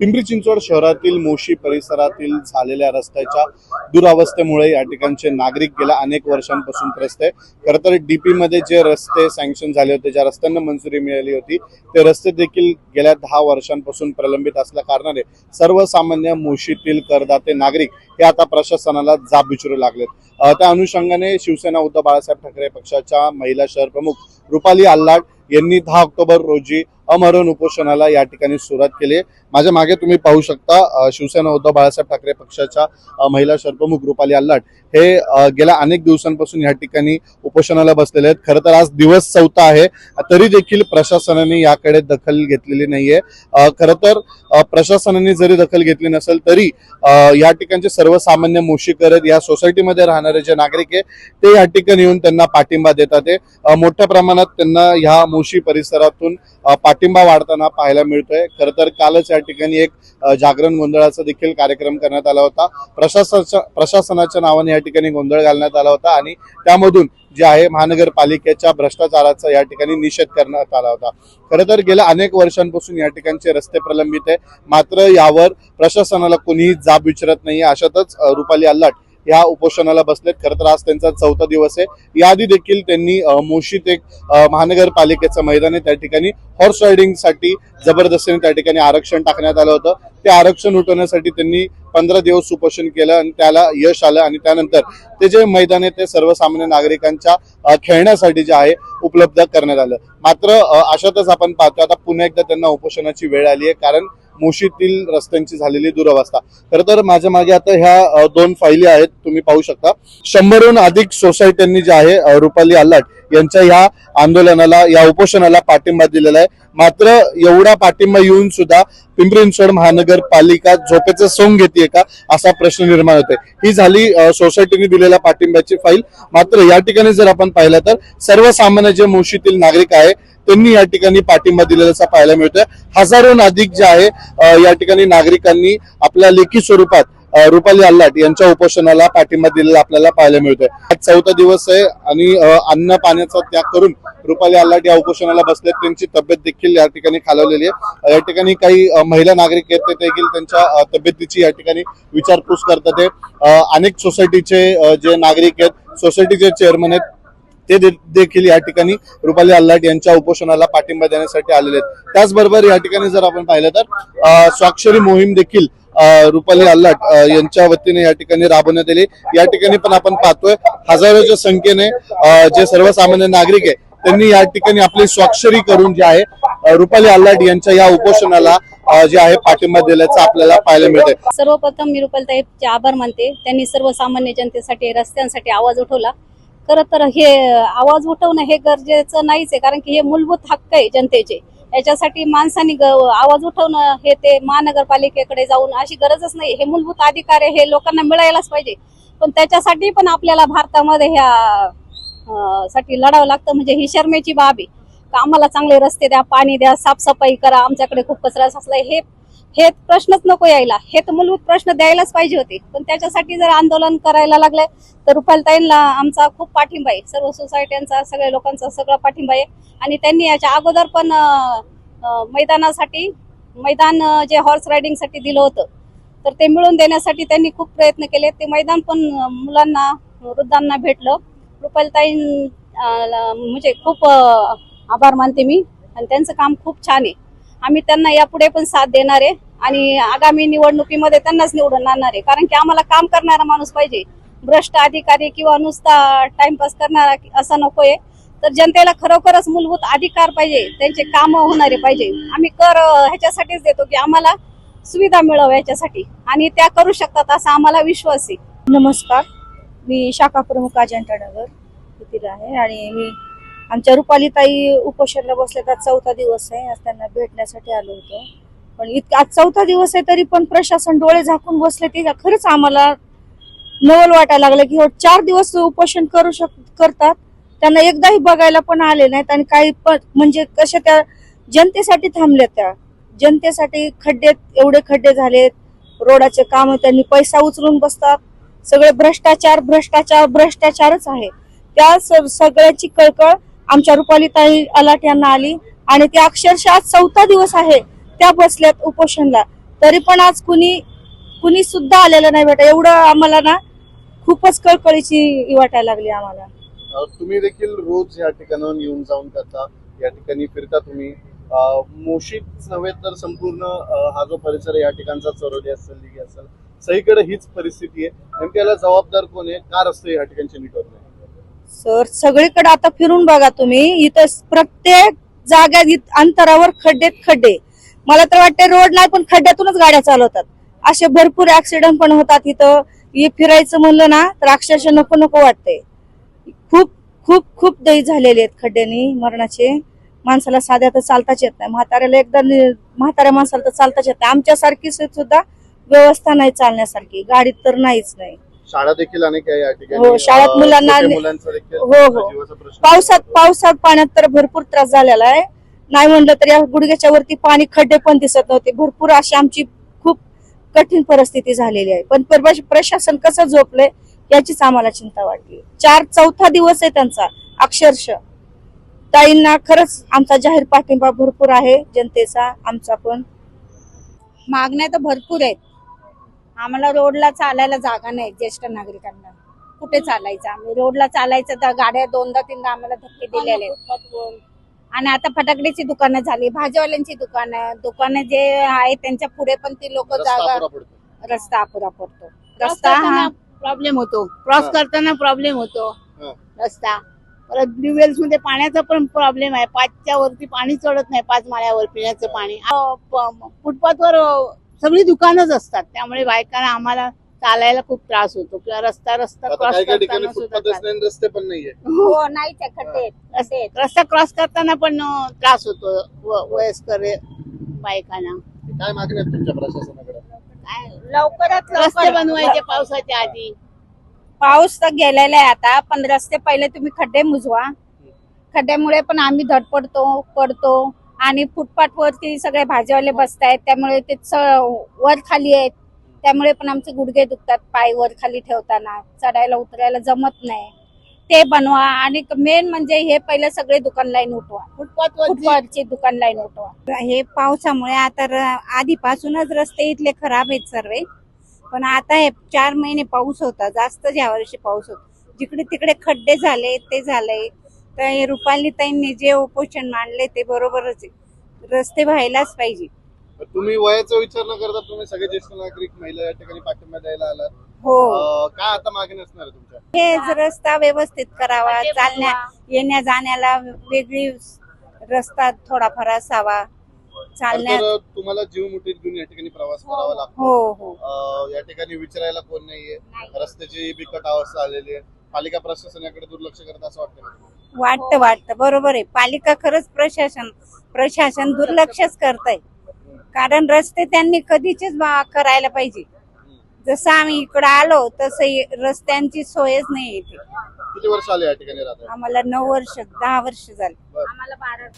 पिंपरी चिंचवड शहरातील मोशी परिसरातील झालेल्या रस्त्याच्या दुरावस्थेमुळे या ठिकाणचे नागरिक गेल्या अनेक वर्षांपासून त्रस्त आहे. खरं तर डीपी मध्ये जे रस्ते सँक्शन झाले होते ज्या रस्त्यांना मंजुरी मिळाली होती ते रस्ते देखील गेल्या दहा वर्षांपासून प्रलंबित असल्या कारणाने सर्वसामान्य मोशीतील करदाते नागरिक हे आता प्रशासनाला जाब विचारू लागलेत. त्या अनुषंगाने शिवसेना उद्धव बाळासाहेब ठाकरे पक्षाच्या महिला शहर प्रमुख रुपाली आल्लाड यांनी दहा ऑक्टोबर रोजी अमरण उपोषणाला या ठिकाणी सुरुवात केली. माझ्या मागे तुम्ही पाहू शकता शिवसेना उद्धव बाळासाहेब ठाकरे पक्षाच्या महिला शहर रुपाली आल्लाट हे गेल्या अनेक दिवसांपासून या ठिकाणी उपोषणाला बसलेले आहेत. खरं तर आज दिवस चौथा आहे. तरी देखील प्रशासनाने याकडे दखल घेतलेली नाहीये. खरं तर प्रशासनाने जरी दखल घेतली नसेल तरी या ठिकाणचे सर्वसामान्य मोशीकर या सोसायटीमध्ये राहणारे जे नागरिक आहे ते या ठिकाणी येऊन त्यांना पाठिंबा देतात मोठ्या प्रमाणात त्यांना ह्या मोशी परिसरातून पाठिंबा वाढताना पाहायला मिळतोय. खरं तर कालच या ठिकाणी एक जागरण गोंधळाचा देखील कार्यक्रम करण्यात आला होता. प्रशासनाच्या प्रशासनाच्या नावाने या ठिकाणी गोंधळ घालण्यात आला होता आणि त्यामधून जे आहे महानगरपालिकेच्या भ्रष्टाचाराचा या ठिकाणी निषेध करण्यात आला होता. खरं तर गेल्या अनेक वर्षांपासून या ठिकाणचे रस्ते प्रलंबित आहे मात्र यावर प्रशासनाला कोणीही जाब विचारत नाही अशातच रुपाली अल्लाट या उपोषणाला बसलेत. खरं तर आज त्यांचा चौथा दिवस आहे. याआधी देखील त्यांनी मोशीत एक महानगरपालिकेचं मैदान आहे. त्या ठिकाणी हॉर्स रायडिंगसाठी जबरदस्तीने त्या ठिकाणी आरक्षण टाकण्यात आलं होतं. ते आरक्षण उठवण्यासाठी त्यांनी पंधरा दिवस उपोषण केलं आणि त्याला यश आलं आणि त्यानंतर ते जे मैदान आहे ते सर्वसामान्य नागरिकांच्या खेळण्यासाठी जे आहे उपलब्ध करण्यात आलं. मात्र अशातच आपण पाहतो आता पुन्हा एकदा त्यांना उपोषणाची वेळ आली आहे. कारण मोशीतील रस्त्यांची झालेली दुरवस्था. खर तर माझ्या मागे आता ह्या दोन फायली आहेत तुम्ही पाहू शकता. शंभरहून अधिक सोसायट्यांनी जे आहे रुपाली आल्लाट यांच्या ह्या आंदोलनाला या उपोषणाला पाठिंबा दिलेला आहे. मात्र एवढा पाठिंबा येऊन सुद्धा पिंपरी चिंचवड महानगरपालिका झोपेचं सोंग घेते का असा प्रश्न निर्माण होतोय. ही झाली सोसायटीने दिलेल्या पाठिंब्याची फाईल. मात्र या ठिकाणी जर आपण पाहिलं तर सर्वसामान्य जे मोशीतील नागरिक आहे त्यांनी या ठिकाणी पाठिंबा दिलेला असा पाहायला मिळतोय. हजारोहून अधिक जे आहे या ठिकाणी नागरिकांनी आपल्या लेखी स्वरूपात रुपाली अल्लाट यांच्या उपोषणाला पाठिंबा दिलेला आपल्याला पाहायला मिळतोय. आज चौथा दिवस आहे आणि अन्न पाण्याचा त्याग करून रुपाली अल्लाट या उपोषणाला बसले त्यांची तब्येत देखील या ठिकाणी खालवलेली आहे. या ठिकाणी काही महिला नागरिक आहेत ते देखील त्यांच्या तब्येतीची या ठिकाणी विचारपूस करतात अनेक सोसायटीचे जे नागरिक आहेत सोसायटीचे चेअरमन आहेत ते देखील या ठिकाणी रुपाली अल्लाट यांच्या उपोषणाला पाठिंबा देण्यासाठी आलेले आहेत. त्याचबरोबर या ठिकाणी जर आपण पाहिलं तर स्वाक्षरी मोहीम देखील रुपाली अल्लाट यांच्या वतीने या ठिकाणी राबवण्यात आली या ठिकाणी पण आपण पाहतोय हजारोच्या संख्येने जे सर्वसामान्य नागरिक आहे त्यांनी या ठिकाणी आपली स्वाक्षरी करून जे आहे रुपाली अल्लाट यांच्या या उपोषणाला जे आहे पाठिंबा दिल्याचं आपल्याला पाहायला मिळतंय. सर्वप्रथम मी रुपालताईचे आभार मानते. त्यांनी सर्वसामान्य जनतेसाठी रस्त्यांसाठी आवाज उठवला. खरं तर हे आवाज उठवणं हे गरजेचं नाहीच आहे कारण की हे मूलभूत हक्क आहे जनतेचे. याच्यासाठी माणसांनी आवाज उठवणं हे ते महानगरपालिकेकडे जाऊन अशी गरजच नाही. हे मूलभूत अधिकार आहे हे लोकांना मिळायलाच पाहिजे. पण त्याच्यासाठी पण आपल्याला भारतामध्ये ह्या साठी लढावं लागतं. म्हणजे ही शर्मेची बाब आहे. आम्हाला चांगले रस्ते द्या पाणी द्या साफसफाई करा आमच्याकडे खूप कचरा साचलाय. हे हे प्रश्नच नको यायला. हे तर मूलभूत प्रश्न द्यायलाच पाहिजे होते. पण त्याच्यासाठी जर आंदोलन करायला लागले तर रुपालताईंना आमचा खूप पाठिंबा आहे. सर्व सोसायट्यांचा सगळ्या लोकांचा सगळा पाठिंबा आहे. आणि त्यांनी याच्या अगोदर पण मैदानासाठी मैदान जे हॉर्स रायडिंगसाठी दिलं होतं. तर ते मिळवून देण्यासाठी त्यांनी खूप प्रयत्न केले. ते मैदान पण मुलांना वृद्धांना भेटलं. रुपालताईं म्हणजे खूप आभार मानते मी. आणि त्यांचं काम खूप छान आहे. आम्ही त्यांना यापुढे पण साथ देणार आहे आणि आगामी निवडणुकीमध्ये त्यांनाच निवडून आणणार आहे. कारण की आम्हाला काम करणारा माणूस पाहिजे. भ्रष्ट अधिकारी किंवा नुसता टाइमपास करणारा असा नकोय. तर जनतेला खरोखरच मूलभूत अधिकार पाहिजे. त्यांचे काम होणारे पाहिजे. आम्ही कर ह्याच्यासाठीच देतो की आम्हाला सुविधा मिळावं याच्यासाठी आणि त्या करू शकतात असा आम्हाला विश्वास आहे. नमस्कार. मी शाखा प्रमुख अजंठा नगर येथील आहे आणि मी आमच्या रुपालीताई उपोषणला बसले तर चौथा दिवस आहे आज त्यांना भेटण्यासाठी आलो होतो. पण इतका आज चौथा दिवस आहे तरी पण प्रशासन डोळे झाकून बसले ते. खरंच आम्हाला नवल वाटायला लागलं की हो चार दिवस उपोषण करू शक करतात. त्यांना एकदाही बघायला पण आले नाहीत आणि काही पण म्हणजे कशा त्या जनतेसाठी थांबल्या त्या. जनतेसाठी खड्डे एवढे खड्डे झालेत. रोडाचे काम त्यांनी पैसा उचलून बसतात. सगळे भ्रष्टाचार भ्रष्टाचार भ्रष्टाचारच आहे. त्या स- सगळ्याची कळकळ आमच्या रुपालीताई अलाट यांना आली. आणि त्या अक्षरशः आज चौथा दिवस आहे त्या बसल्यात उपोषणला. तरी पण आज कुणी कुणी सुद्धा आलेलं नाही बेटा. एवढं आम्हाला ना खूपच कळकळीची वाटायला लागली आम्हाला. तुम्ही देखील रोज या ठिकाणाहून येऊन जाऊन करता. या ठिकाणी फिरता तुम्ही. मोशीत मोशीच नव्हे तर संपूर्ण हा जो परिसर या ठिकाणचा चरोली असेल लिगी असेल सगळीकडे हीच परिस्थिती आहे. नेमकी जबाबदार कोण आहे? का रस्ते या ठिकाणचे नीट होत नाही सर सगळीकडे आता फिरून बघा तुम्ही. इथं प्रत्येक जाग्यात अंतरावर खड्डेत खड्डे. मला तर वाटते रोड नाही पण खड्ड्यातूनच गाड्या चालवतात. असे भरपूर ऍक्सिडेंट पण होतात इथं. हे फिरायचं म्हणलं ना तर अक्षरशः नको नको वाटतंय. खूप खूप खूप दही झालेले आहेत खड्ड्यानी मरणाचे. माणसाला साध्या तर चालताच येत नाही. म्हाताऱ्याला एकदा म्हाताऱ्या माणसाला तर चालताच येत नाही. आमच्यासारखी सुद्धा व्यवस्था नाही चालण्यासारखी. गाडीत तर नाहीच नाही. शाळा देखील अनेक आहे या ठिकाणी. हो, शाळेत अ, मुलांना- छोट्या मुलांचा देखील हो, हो. जीवाचा प्रश्न पावसात. पावसात पाण्यात तर भरपूर त्रास झालेला आहे. नाही म्हणलं तर या गुडघ्याच्या वरती पाणी खड्डे पण दिसत नव्हते. भरपूर अशी आमची खूप कठीण परिस्थिती झालेली आहे. पण प्रश- प्रशासन कसं झोपलंय याचीच आम्हाला चिंता वाटली. चार चौथा दिवस आहे त्यांचा अक्षरशः. ताईंना खरंच आमचा जाहीर पाठिंबा भरपूर आहे जनतेचा आमचा पण. मागण्या तर भरपूर आहेत. आम्हाला रोडला चालायला जागा नाही ज्येष्ठ नागरिकांना. कुठे चालायचं आम्ही? रोडला चालायचं तर गाड्या दोनदा तीनदा आम्हाला धक्के दिलेले आहेत. आणि आता फटाकड्याची दुकानं झाली भाजीवाल्यांची दुकानं दुकानं जे आहेत त्यांच्या पुढे पण ती लोक रस्ता जागा अपुरा पडतो. रस्ता अपुरा पडतो. रस्ता हा प्रॉब्लेम होतो. क्रॉस. करताना प्रॉब्लेम होतो. रस्ता. परत ब्ल्यू वेल्समध्ये पाण्याचा पण प्रॉब्लेम आहे. पाचच्या वरती पाणी चढत नाही पाच माळ्यावर पिण्याचं पाणी. फुटपाथवर सगळी दुकानच असतात. त्यामुळे बायकांना आम्हाला चालायला खूप त्रास होतो. किंवा रस्ता रस्ता क्रॉस करताना सुद्धा फुटपाथच त्रास. नाही आणि रस्ते पण नाहीये. हो. नाहीच आहे खड्डे आहेत, खड्डे आहेत. रस्ता क्रॉस करताना पण अं, त्रास होतो. व- वयस्कर बायकांना. काय मागणी तुमच्या प्रशासनाकडे? काय? लवकरात रस्ते लवकर बनवायचे पावसाच्या आधी. पाऊस तर गेलेला आहे आता पण रस्ते पहिले तुम्ही खड्डे मुजवा. खड्ड्यामुळे पण आम्ही धडपडतो पडतो. आणि फुटपाथ वरती सगळे भाजीवाले बसतायत त्यामुळे ते वर खाली आहेत. त्यामुळे पण आमचे गुडघे दुखतात पाय वर खाली ठेवताना. चढायला उतरायला जमत नाही. ते बनवा आणि मेन म्हणजे हे पहिले सगळे दुकान लाईन उठवा. फुटपाथवर फुटपाथची दुकान लाईन उठवा. हे पावसामुळे आता आधीपासूनच रस्ते इथले खराब आहेत सर्व. पण आता हे चार महिने पाऊस होता जास्त ज्या वर्षी पाऊस होता. जिकडे तिकडे खड्डे झाले ते झाले. तर हे रुपाली ताईंनी जे उपोषण मांडले ते बरोबरच आहे. रस्ते व्हायलाच पाहिजे. तुम्ही वयाचा विचार न करता तुम्ही सगळे ज्येष्ठ नागरिक महिला या ठिकाणी पाठिंबा द्यायला आलात. हो. काय आता मागणी असणार तुमच्या? हेच रस्ता व्यवस्थित करावा चालण्या. येण्या जाण्याला वेगळी रस्ता थोडाफार असावा चालण्यात तर तुम्हाला जीव मुठीत घेऊन या ठिकाणी प्रवास करावा लागतो. हो हो. या ठिकाणी विचारायला कोण नाहीये. रस्त्याची बिकट अवस्था आलेली आहे. पालिका प्रशासन याकडे दुर्लक्ष करत असं वाटतं? वाटतं वाटतं. बरोबर आहे. पालिका खरंच प्रशासन प्रशासन दुर्लक्षच करत आहे कारण रस्ते त्यांनी कधीचेच बा- करायला पाहिजे. जसं आम्ही इकडं आलो तसं रस्त्यांची सोयच नाही इथे. किती वर्ष आले या ठिकाणी आम्हाला नऊ वर्ष दहा वर्ष झाली. बरं. आम्हाला बारा